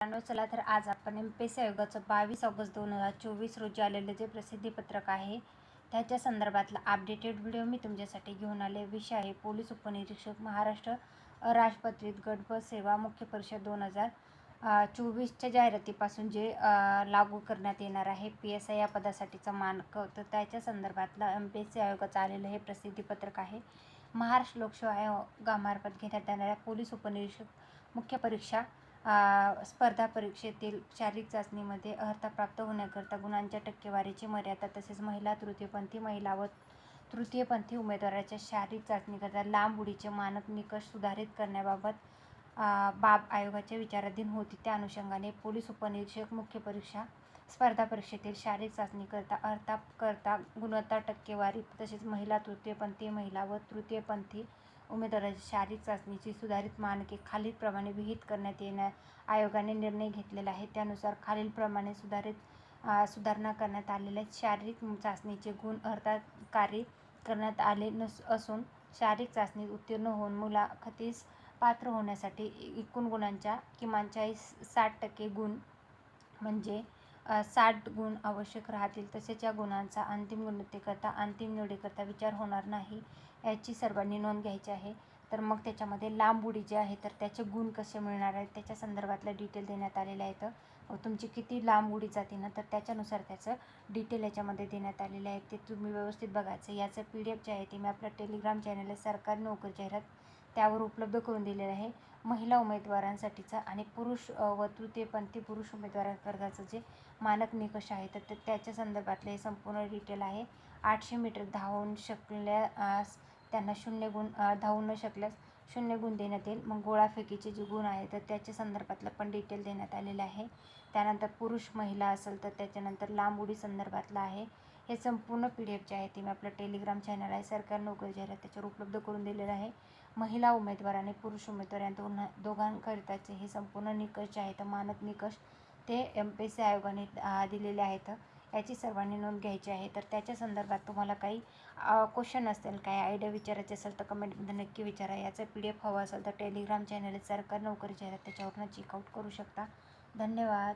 मित्रांनो चला तर आज आपण एम पी एस सी आयोगाचं बावीस ऑगस्ट दोन हजार चोवीस रोजी आलेलं जे प्रसिद्धीपत्रक आहे त्याच्या संदर्भातला अपडेटेड व्हिडिओ मी तुमच्यासाठी घेऊन आले. विषय आहे पोलीस उपनिरीक्षक महाराष्ट्र राजपत्रित गट सेवा मुख्य परिषद दोन हजार चोवीसच्या जाहिरातीपासून जे लागू करण्यात येणार आहे पी एस आय या पदासाठीचं मानक. तर त्याच्या संदर्भातलं एम पी एस सी आयोगाचं आलेलं हे प्रसिद्धीपत्रक आहे. महाराष्ट्र लोकसेवा आयोगामार्फत घेण्यात येणाऱ्या पोलीस उपनिरीक्षक मुख्य परीक्षा स्पर्धा परीक्षेतील शारीरिक चाचणीमध्ये अर्हता प्राप्त होण्याकरता गुणांच्या टक्केवारीची मर्यादा तसेच महिला तृतीयपंथी महिला व तृतीयपंथी उमेदवाराच्या शारीरिक चाचणीकरता लांब उडीचे मानक निकष सुधारित करण्याबाबत बाब आयोगाच्या विचाराधीन होती. त्या अनुषंगाने पोलीस उपनिरीक्षक मुख्य परीक्षा स्पर्धा परीक्षेतील शारीरिक चाचणीकरता अर्हता करता गुणवत्ता टक्केवारी तसेच महिला तृतीयपंथी महिला व तृतीयपंथी उमेदवाराच्या शारीरिक चाचणीची सुधारित मानके खालीलप्रमाणे विहित करण्यात येण्या आयोगाने निर्णय घेतलेला आहे. त्यानुसार खालीलप्रमाणे सुधारित सुधारणा करण्यात आलेल्या शारीरिक चाचणीचे गुण अर्थात कार्य करण्यात आले नस असून शारीरिक चाचणीत उत्तीर्ण होऊन मुलाखतीस पात्र होण्यासाठी एकूण गुणांच्या किमान चाळीस साठ टक्के गुण म्हणजे साठ गुण आवश्यक राहतील तसेच या गुणांचा अंतिम गुणवत्तेकरता अंतिम निवडीकरता विचार होणार नाही याची सर्वांनी नोंद घ्यायची आहे. तर मग त्याच्यामध्ये लांब उडी जी आहे तर त्याचे गुण कसे मिळणार आहेत त्याच्या संदर्भातलं डिटेल देण्यात आलेलं आहे तर तुमची किती लांब उडी जाते ना तर त्याच्यानुसार त्याचं डिटेल याच्यामध्ये देण्यात आलेलं आहे. ते तुम्ही व्यवस्थित बघायचं याचं पी डी एफ जे आहे ते मी आपल्या टेलिग्राम चॅनल सरकारी नोकरी जाहिरात त्यावर उपलब्ध करून दिलेलं आहे. महिला उमेदवारांसाठीचं आणि पुरुष व तृतीयपंथी पुरुष उमेदवारांकरताचं जे मानक निकष आहे तर ते त्याच्या संदर्भातलं हे संपूर्ण डिटेल आहे. आठशे मीटर धावून शकल्यास त्यांना शून्य गुण धावू न शकल्यास शून्य गुण देण्यात येईल. मग गोळाफेकीचे जे गुण आहे तर त्याच्या संदर्भातलं पण डिटेल देण्यात आलेलं आहे. त्यानंतर पुरुष महिला असेल तर त्याच्यानंतर लांब उडी संदर्भातलं आहे. हे संपूर्ण पी डी एफ जे आहे ते मी आपलं टेलिग्राम चॅनल आहे. सरकारी नोकरी जाहिरात त्याच्यावर उपलब्ध करून दिलेलं आहे. महिला उमेदवार आणि पुरुष उमेदवार या दोन दोघांकरिताचे हे संपूर्ण निकष जे आहेत मानक निकष ते एम पी एस सी आयोगाने दिलेले आहेत. याची सर्वांनी नोंद घ्यायची आहे. तर त्याच्या संदर्भात तुम्हाला काही क्वेश्चन असतील काही आयडिया विचारायचे असेल तर कमेंटमध्ये नक्की विचारा. याचं पी डी एफ हवं असेल तर टेलिग्राम चॅनल सरकारी नोकरी जाहिरात त्याच्यावरनं चेकआउट करू शकता. धन्यवाद.